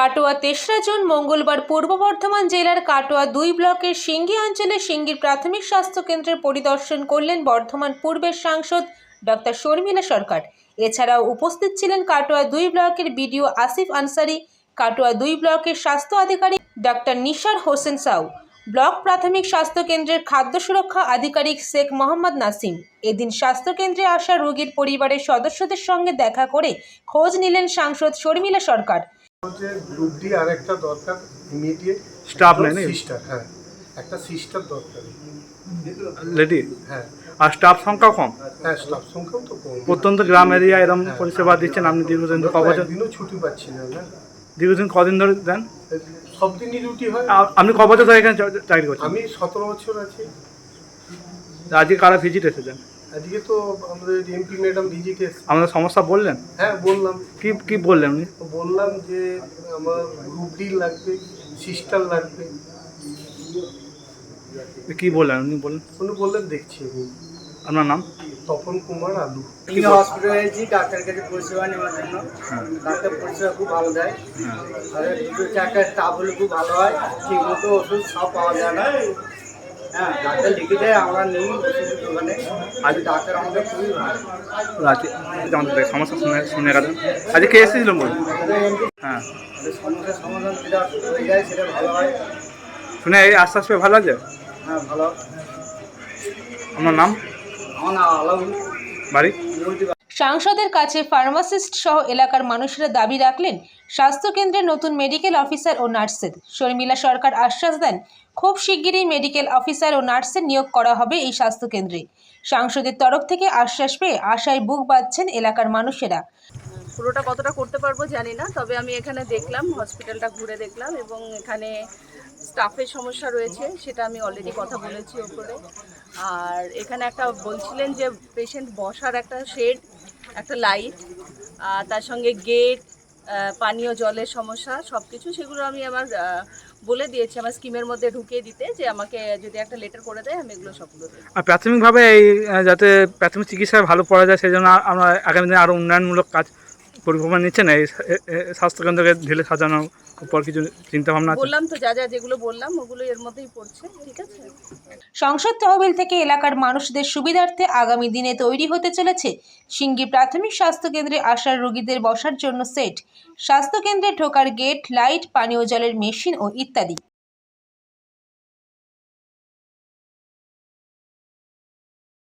কাটোয়া তেসরা জুন মঙ্গলবার পূর্ব বর্ধমান জেলার কাটোয়া দুই ব্লকের সিঙ্গি অঞ্চলে সিঙ্গির প্রাথমিক স্বাস্থ্য কেন্দ্রের পরিদর্শন করলেন বর্ধমান পূর্বের সাংসদ ডক্টর শর্মিলা সরকার। এছাড়াও উপস্থিত ছিলেন কাটোয়া দুই ব্লকের বিডিও আসিফ আনসারি, কাটোয়া দুই ব্লকের স্বাস্থ্য আধিকারিক ডক্টর নিশার হোসেন সাউ, ব্লক প্রাথমিক স্বাস্থ্য কেন্দ্রের খাদ্য সুরক্ষা আধিকারিক শেখ মোহাম্মদ নাসিম। এদিন স্বাস্থ্য কেন্দ্রে আসা রোগীর পরিবারের সদস্যদের সঙ্গে দেখা করে খোঁজ নিলেন সাংসদ শর্মিলা সরকার। হচ্ছে গ্রুপ ডি আর একটা দরকার ইমিডিয়েট Staff নেই নাকি? সিস্টার হ্যাঁ। একটা সিস্টার দরকার। লেডি হ্যাঁ। আর স্টাফ সংখ্যা কম? হ্যাঁ স্টাফ সংখ্যাও তো কম। প্রত্যন্ত গ্রাম এরিয়া এরকম পরিষেবা দিচ্ছেন আপনি দীর্ঘদিন ধরে ক বছর একদিনও ছুটি পাচ্ছি না না? দীর্ঘদিন কদিন ধরে দেন? সব দিনই ডিউটি হয়। আপনি ক বছর ধরে এখানে চাকরি করছেন? আমি সতেরো বছর আছি। আজকে কারা ভিজিট এসেছেন? আজকে তো আমাদের এমপি ম্যাডাম ভিজিট এসে আমাদের সমস্যা বললেন? হ্যাঁ বললাম। কি কি বললেন উনি? বললাম যে আমার গ্রুপ ডি লাগবে সিস্টার লাগবে। কি বললেন উনি বললেন? উনি বললেন দেখছি আপনার নাম? তপন কুমার আলু। আমি হসপিটালে এসেছি ডাক্তারের কাছে পরিষেবা নেওয়ার জন্য। ডাক্তার পরিষেবা খুব ভালো দেয়। হ্যাঁ। আর দুটো চারটা স্টাফ হলে খুব ভালো হয়। ঠিক মতো ওষুধ সব পাওয়া যায় না। হ্যাঁ ডাক্তার লিখে দেয় আমরা নিই ওষুধের আজ ডাক্তার আমাদের খুবই ভালো। আজকে আমাদের সমস্যা শুনে শুনে গেলেন আজকে কে এসেছিল বল? হ্যাঁ। সমস্যার সমাধান যেটা হয়ে যায় সেটা ভালো হয়। শুনে এই আশ্বাস পেয়ে ভালো আছে হ্যাঁ ভালো। নাম? আমার নাম আলাউল। বাড়ি? সাংসদের কাছে ফার্মাসিস্ট সহ এলাকার মানুষেরা দাবি রাখলেন স্বাস্থ্যকেন্দ্রে নতুন মেডিকেল অফিসার ও নার্সের শর্মিলা সরকার আশ্বাস দেন, খুব শিগগিরই মেডিকেল অফিসার ও নার্সের নিয়োগ করা হবে এই স্বাস্থ্যকেন্দ্রে। সাংসদের তরফ থেকে আশ্বাস পেয়ে আশায় বুক বাঁধছেন এলাকার মানুষেরা। পুরোটা কতটা করতে পারব জানি না, তবে আমি এখানে দেখলাম হসপিটালটা ঘুরে দেখলাম এবং এখানে স্টাফের সমস্যা রয়েছে, সেটা আমি অলরেডি কথা বলেছি ওপরে আর এখানে একটা বলছিলেন যে পেশেন্ট বসার একটা শেড একটা লাইট তার সঙ্গে গেট পানীয় জলের সমস্যা সব কিছু সেগুলো আমি আমার বলে দিয়েছি আমার স্কিমের মধ্যে ঢুকিয়ে দিতে যে আমাকে যদি একটা লেটার করে দেয়, আমি এগুলো সবগুলো আর প্রাথমিকভাবে এই যাতে প্রাথমিক চিকিৎসায় ভালো পড়া যায়, সেই জন্য আমরা আগামী দিনে আরও উন্নয়নমূলক কাজ পরিকল্পনা নিচ্ছে না এই স্বাস্থ্যকেন্দ্রকে ঢেলে সাজানোর বললাম তো, যা যা যেগুলো বললাম ওগুলো এর মধ্যেই পড়ছে সংসদ তহবিল থেকে এলাকার মানুষদের সুবিধার্থে আগামী দিনে তৈরি হতে চলেছে সিঙ্গি প্রাথমিক স্বাস্থ্য কেন্দ্রে আসার রোগীদের বসার জন্য সেট। স্বাস্থ্য কেন্দ্রে ঢোকার গেট, লাইট, পানীয় জলের মেশিন ও ইত্যাদি।